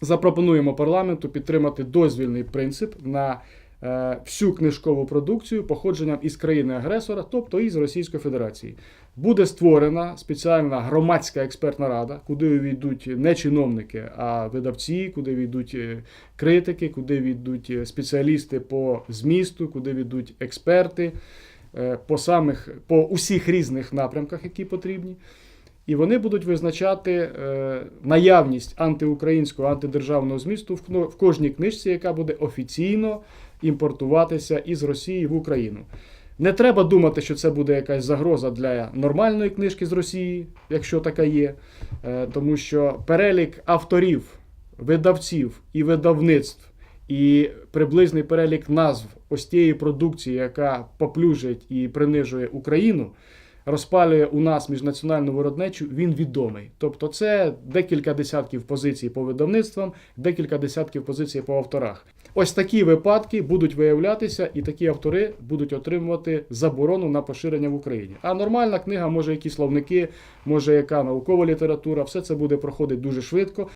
запропонуємо парламенту підтримати дозвільний принцип на е, всю книжкову продукцію походженням із країни-агресора, тобто із Російської Федерації. Буде створена спеціальна громадська експертна рада, куди увійдуть не чиновники, а видавці, куди війдуть е, критики, куди війдуть е, спеціалісти по змісту, куди війдуть експерти по самих по усіх різних напрямках, які потрібні. І вони будуть визначати е, наявність антиукраїнського, антидержавного змісту в, кожній книжці, яка буде офіційно імпортуватися із Росії в Україну. Не треба думати, що це буде якась загроза для нормальної книжки з Росії, якщо така є, е, тому що перелік авторів, видавців і видавництв, і приблизний перелік назв ось тієї продукції, яка поплюжить і принижує Україну, розпалює у нас міжнаціональну виробничу, він відомий. Тобто це декілька десятків позицій по видавництвам, декілька десятків позицій по авторах. Ось такі випадки будуть виявлятися, і такі автори будуть отримувати заборону на поширення в Україні. А нормальна книга, може, які словники, може, яка наукова література, все це буде проходити дуже швидко.